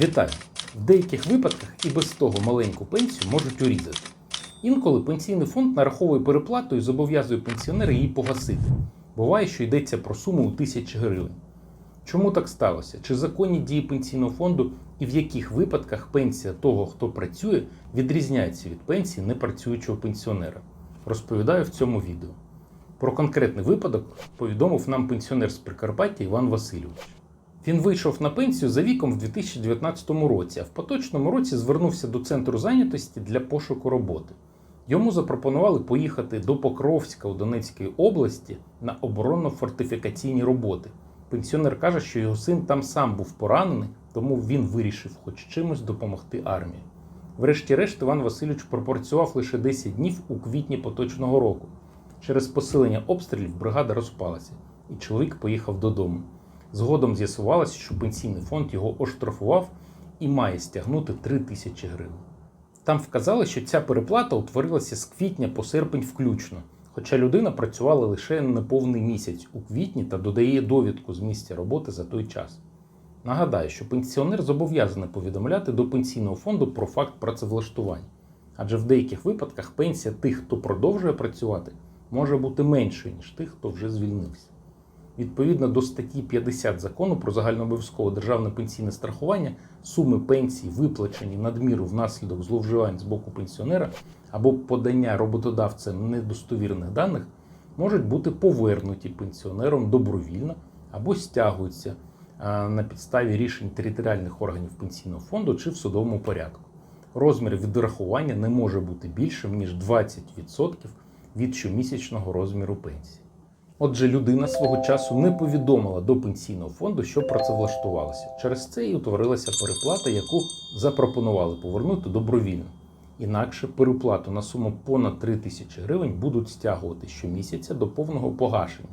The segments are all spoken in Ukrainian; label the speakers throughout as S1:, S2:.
S1: Вітаю! В деяких випадках і без того маленьку пенсію можуть урізати. Інколи пенсійний фонд нараховує переплату і зобов'язує пенсіонера її погасити. Буває, що йдеться про суму у тисячі гривень. Чому так сталося? Чи законні дії пенсійного фонду і в яких випадках пенсія того, хто працює, відрізняється від пенсії непрацюючого пенсіонера? Розповідаю в цьому відео. Про конкретний випадок повідомив нам пенсіонер з Прикарпаття Іван Васильович. Він вийшов на пенсію за віком в 2019 році, а в поточному році звернувся до центру зайнятості для пошуку роботи. Йому запропонували поїхати до Покровська у Донецькій області на оборонно-фортифікаційні роботи. Пенсіонер каже, що його син там сам був поранений, тому він вирішив хоч чимось допомогти армії. Врешті-решт, Іван Васильович пропрацював лише 10 днів у квітні поточного року. Через посилення обстрілів бригада розпалася, і чоловік поїхав додому. Згодом з'ясувалося, що пенсійний фонд його оштрафував і має стягнути 3 тисячі гривень. Там вказали, що ця переплата утворилася з квітня по серпень включно, хоча людина працювала лише неповний місяць у квітні та додає довідку з місця роботи за той час. Нагадаю, що пенсіонер зобов'язаний повідомляти до пенсійного фонду про факт працевлаштування, адже в деяких випадках пенсія тих, хто продовжує працювати, може бути меншою, ніж тих, хто вже звільнився. Відповідно до статті 50 закону про загальнообов'язкове державне пенсійне страхування, суми пенсій, виплачені надміру внаслідок зловживань з боку пенсіонера або подання роботодавцем недостовірних даних, можуть бути повернуті пенсіонером добровільно або стягуються на підставі рішень територіальних органів пенсійного фонду чи в судовому порядку. Розмір відрахування не може бути більшим ніж 20% від щомісячного розміру пенсії. Отже, людина свого часу не повідомила до пенсійного фонду, що працевлаштувалася. Через це і утворилася переплата, яку запропонували повернути добровільно. Інакше переплату на суму понад 3 тисячі гривень будуть стягувати щомісяця до повного погашення.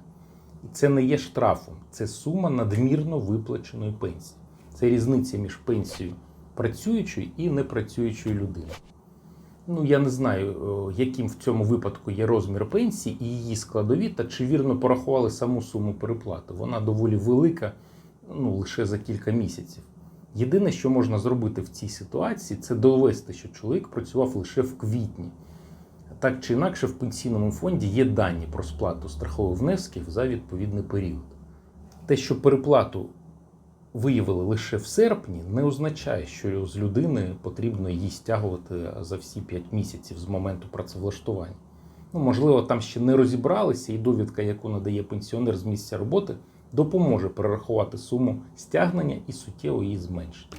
S1: І це не є штрафом, це сума надмірно виплаченої пенсії. Це різниця між пенсією працюючої і непрацюючої людини. Ну, я не знаю, яким в цьому випадку є розмір пенсії і її складові, та чи вірно порахували саму суму переплати. Вона доволі велика, ну лише за кілька місяців. Єдине, що можна зробити в цій ситуації, це довести, що чоловік працював лише в квітні. Так чи інакше, в пенсійному фонді є дані про сплату страхових внесків за відповідний період. Те, що переплату виявили лише в серпні, не означає, що з людини потрібно її стягувати за всі 5 місяців з моменту працевлаштування. Ну, можливо, там ще не розібралися, і довідка, яку надає пенсіонер з місця роботи, допоможе перерахувати суму стягнення і суттєво її зменшити.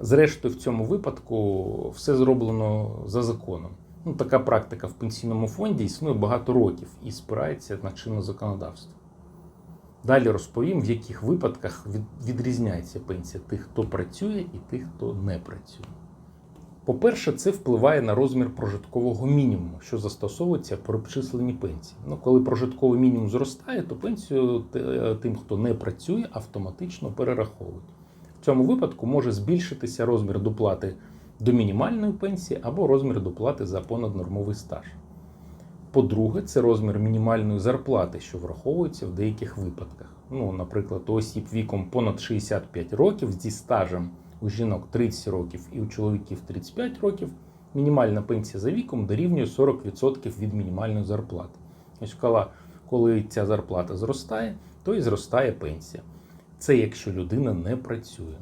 S1: Зрештою, в цьому випадку все зроблено за законом. Ну, така практика в пенсійному фонді існує багато років і спирається на чинне законодавство. Далі розповім, в яких випадках відрізняється пенсія тих, хто працює, і тих, хто не працює. По-перше, це впливає на розмір прожиткового мінімуму, що застосовується при обчисленні пенсії. Ну, коли прожитковий мінімум зростає, то пенсію тим, хто не працює, автоматично перераховують. В цьому випадку може збільшитися розмір доплати до мінімальної пенсії або розмір доплати за понаднормовий стаж. По-друге, це розмір мінімальної зарплати, що враховується в деяких випадках. Ну, наприклад, у осіб віком понад 65 років зі стажем у жінок 30 років і у чоловіків 35 років, мінімальна пенсія за віком дорівнює 40% від мінімальної зарплати. Ось коли, коли ця зарплата зростає, то і зростає пенсія. Це якщо людина не працює.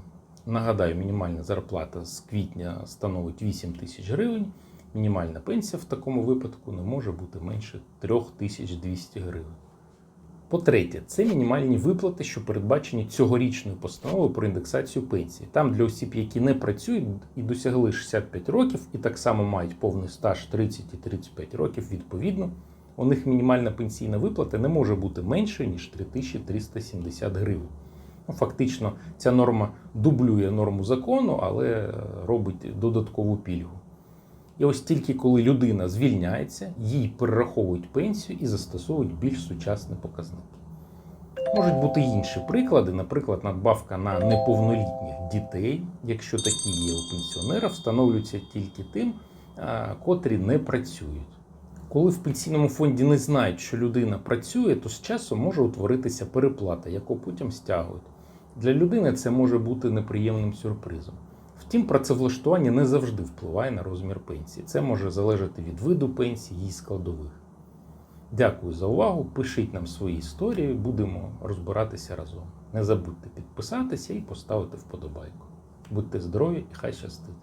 S1: Нагадаю, мінімальна зарплата з квітня становить 8 тисяч гривень. Мінімальна пенсія в такому випадку не може бути менше 3200 гривень. По-третє, це мінімальні виплати, що передбачені цьогорічною постановою про індексацію пенсії. Там для осіб, які не працюють і досягли 65 років, і так само мають повний стаж 30 і 35 років, відповідно, у них мінімальна пенсійна виплата не може бути менше, ніж 3370 гривень. Ну, фактично, ця норма дублює норму закону, але е, робить додаткову пільгу. І ось тільки коли людина звільняється, їй перераховують пенсію і застосовують більш сучасні показники. Можуть бути інші приклади, наприклад, надбавка на неповнолітніх дітей, якщо такі є у пенсіонера, встановлюються тільки тим, котрі не працюють. Коли в пенсійному фонді не знають, що людина працює, то з часом може утворитися переплата, яку потім стягують. Для людини це може бути неприємним сюрпризом. Втім, працевлаштування не завжди впливає на розмір пенсії. Це може залежати від виду пенсії і складових. Дякую за увагу. Пишіть нам свої історії, будемо розбиратися разом. Не забудьте підписатися і поставити вподобайку. Будьте здорові і хай щастить!